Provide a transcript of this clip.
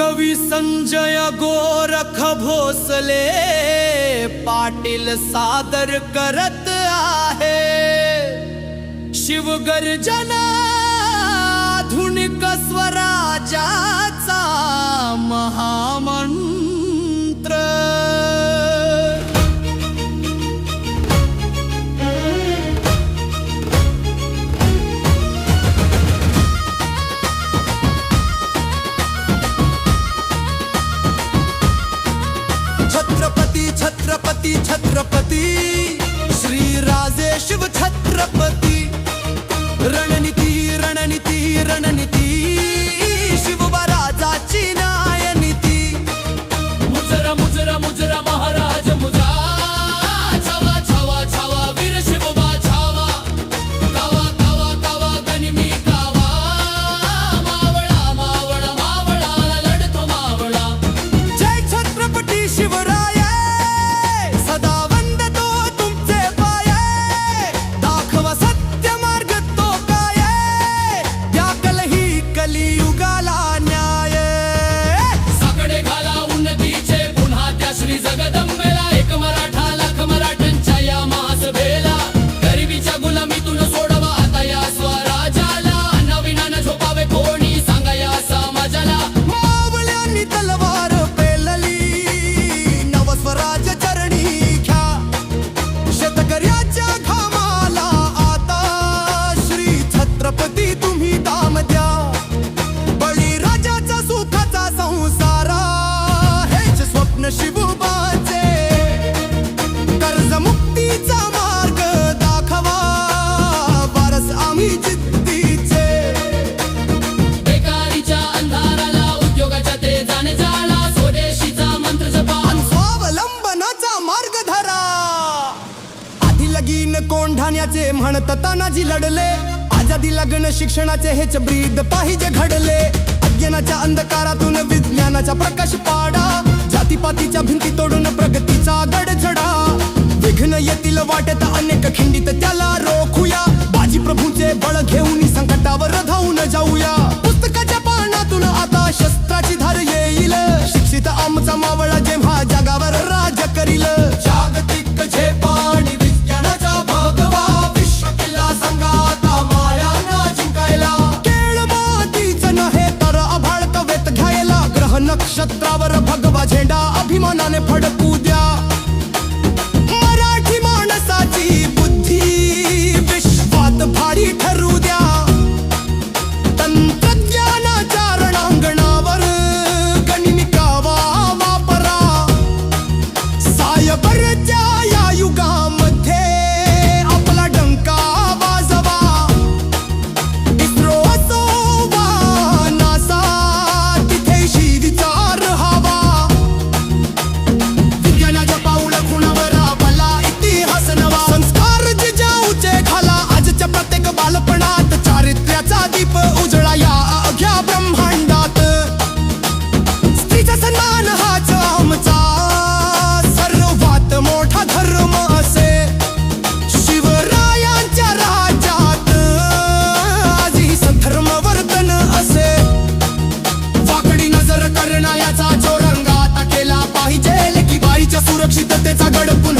कवी संजय गोरख भोसले पाटील सादर करत आहे. शिवगर्जना आधुनिक स्वराजाचा महामा Ромео म्हणत तानाजी लढले. आजादी लग्न शिक्षणाचे हेच ब्रीद पाहिजे घडले. अज्ञानाच्या अंधकारातून विज्ञानाचा प्रकाश पाडा. जातीपातीच्या भिंती तोडून प्रगतीचा गडझडा. विघ्न येतील वाटत अनेक खिंडीत त्याला रोखूया. बाजी प्रभूचे बळ घेऊन संकटावर धावून जाऊया. గడుపున